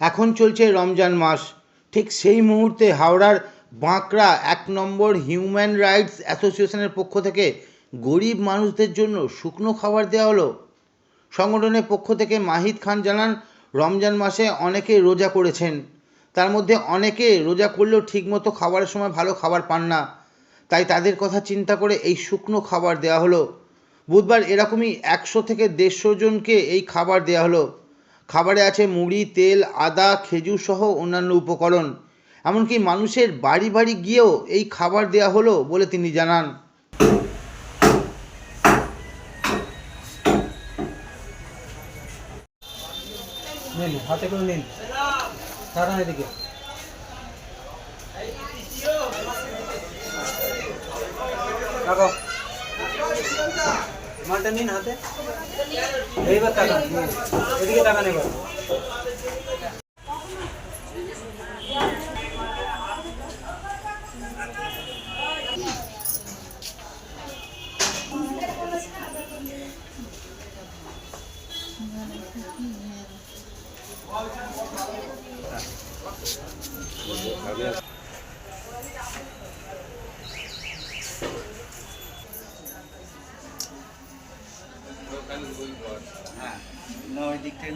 এখন চলছে রমজান মাস। ঠিক সেই মুহূর্তে হাওড়ার বাঁকড়া এক নম্বর হিউম্যান রাইটস অ্যাসোসিয়েশনের পক্ষ থেকে গরিব মানুষদের জন্য শুকনো খাবার দেওয়া হলো। সংগঠনের পক্ষ থেকে মাহিদ খান জানান, রমজান মাসে অনেকে রোজা করেছেন। তার মধ্যে অনেকে রোজা করলেও ঠিকমতো খাবারের সময় ভালো খাবার পান না। তাই তাদের কথা চিন্তা করে এই শুকনো খাবার দেওয়া হলো। বুধবার এরকমই একশো থেকে দেড়শো জনকে এই খাবার দেওয়া হলো। খাবারে আছে মুড়ি, তেল, আদা, খেজুর সহ অন্যান্য উপকরণ। এমনকি মানুষের বাড়ি বাড়ি গিয়েও এই খাবার দেওয়া হলো বলে তিনি জানান। নিন, হাতে করে নিন। এদিকে। মালটা নিন হাতে এইবার হুম। এদিকে তাকান এবার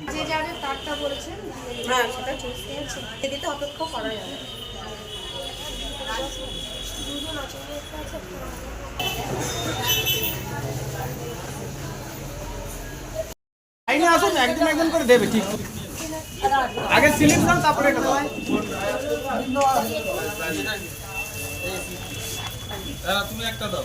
যে যাদের তারটা বলেছেন হ্যাঁ। সেটা অপেক্ষা করা যাবে। দুজন আছে লাইনে আসুন একজন একজন করে দেবে ঠিক। আগে স্লিপ দাও তারপরে এটা দাও। তুমি একটা দাও।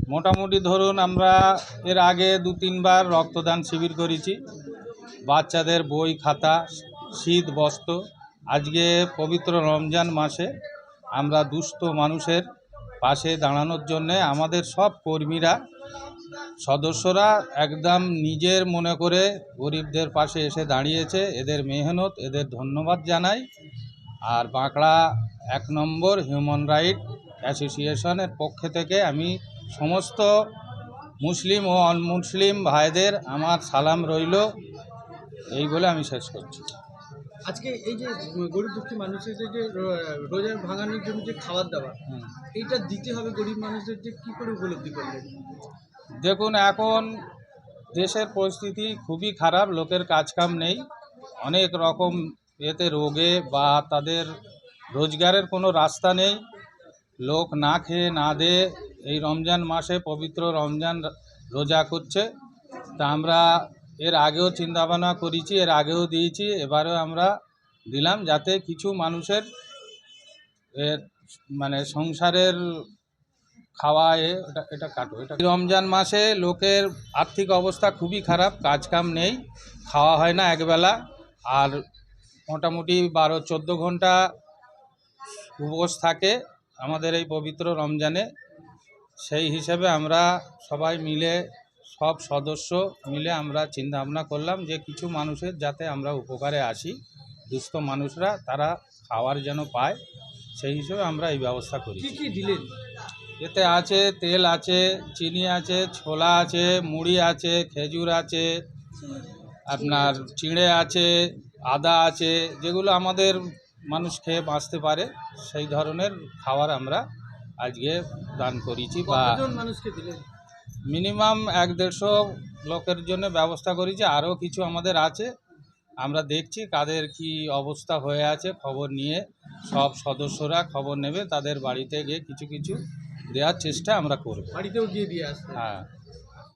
মোটামুটি ধরুন আমরা এর আগে দু তিনবার রক্তদান শিবির করেছি। বাচ্চাদের বই, খাতা, শীত, বস্ত্র। আজকে পবিত্র রমজান মাসে আমরা দুস্থ মানুষের পাশে দাঁড়ানোর জন্যে আমাদের সব কর্মীরা, সদস্যরা একদম নিজের মনে করে গরিবদের পাশে এসে দাঁড়িয়েছে। এদের মেহনত, এদের ধন্যবাদ জানাই। আর বাঁকড়া এক নম্বর হিউম্যান রাইট অ্যাসোসিয়েশনের পক্ষ থেকে আমি সমস্ত মুসলিম ও অনমুসলিম ভাইদের আমার সালাম রইল। এই বলে আমি শেষ করছি। আজকে এই যে গরিব দুঃখী মানুষের যে যে রো- রোজা ভাঙানোর জন্য যে খাবার দাবার এইটা দিতে হবে গরিব মানুষদের যে কী করে উপলব্ধি করলেন দেখুন এখন দেশের পরিস্থিতি খুবই খারাপ লোকের কাজকাম নেই। অনেক রকম এতে রোগে বা তাদের রোজগারের কোনো রাস্তা নেই। লোক না খেয়ে না দে এই রমজান মাসে পবিত্র রমজান রোজা করছে। তা আমরা এর আগেও চিন্তাভাবনা করেছি, এর আগেও দিয়েছি, এবারেও আমরা দিলাম যাতে কিছু মানুষের এর মানে সংসারের খাওয়া এটা এটা কাটো। এটা রমজান মাসে লোকের আর্থিক অবস্থা খুবই খারাপ কাজ কাম নেই, খাওয়া হয় না একবেলা। আর মোটামুটি বারো, চোদ্দ ঘণ্টা উপোস থাকে আমাদের এই পবিত্র রমজানে। সেই হিসেবে আমরা সবাই মিলে সব সদস্য মিলে আমরা চিন্তা ভাবনা করলাম যে কিছু মানুষের যাতে আমরা উপকারে আসি দুস্থ মানুষরা তারা খাওয়ার যেন পায় সেই হিসেবে আমরা এই ব্যবস্থা করি। কি দিলেন? এতে আছে তেল আছে চিনি আছে ছোলা আছে মুড়ি আছে খেজুর আছে আপনার চিঁড়ে আছে আদা আছে যেগুলো আমাদের মানুষ খেয়ে বাঁচতে পারে সেই ধরনের খাবার আমরা আজকে দান করেছি বা মিনিমাম এক দেড়শো লোকের জন্য ব্যবস্থা করেছি। আরও কিছু আমাদের আছে। আমরা দেখছি কাদের কি অবস্থা হয়ে আছে খবর নিয়ে সব সদস্যরা খবর নেবে তাদের বাড়িতে গিয়ে কিছু কিছু দেওয়ার চেষ্টা আমরা করব। বাড়িতেও গিয়ে দিয়ে আসব হ্যাঁ।